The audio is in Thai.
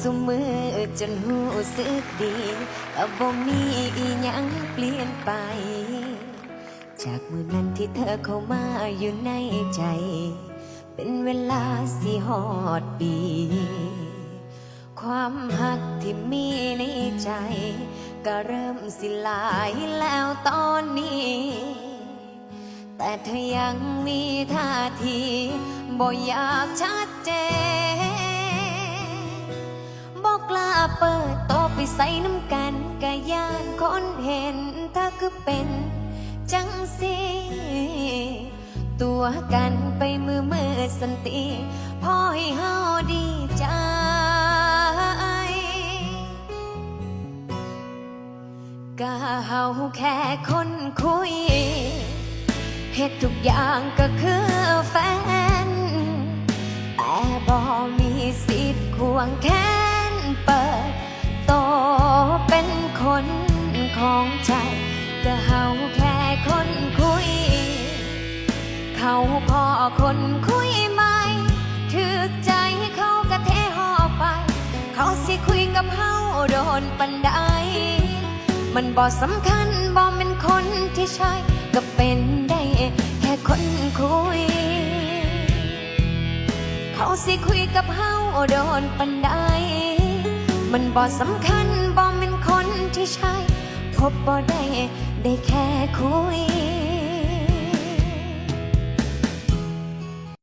สุมือจนหูสึกดีก็บ่มีอีหยังเปลี่ยนไป จากมือนั้นที่เธอเข้ามาอยู่ในใจ เป็นเวลาสี่หอดปี ความหักที่มีในใจ ก็เริ่มสิลายแล้วตอนนี้ แต่เธอยังมีท่าทีบ่อยากชัดเจน เปิดโตไปใส่น้ำกันกะยานคนเห็นถ้าคือเป็นจังสิตัวกันไปมือมือสันติพอให้เฮาดีใจก็เฮาแค่คนคุยเหตุทุกอย่างก็คือแฟน แต่บ่มีสิทธิ์ควงแข ของใจ ก็เฮาแค่คนคุย เขาพอคนคุยใหมถือใจเขากะเทหอไป เขาสิคุยกับเฮาโดนปันไดมันบ่สำคัญบ่เป็นคนที่ใช่ก็เป็นได้แค่คนคุย เขาสิคุยกับเฮาโดนปันไดมันบ่สำคัญบ่เป็นคนที่ใช่ พบบ่ได้ได้แค่คุย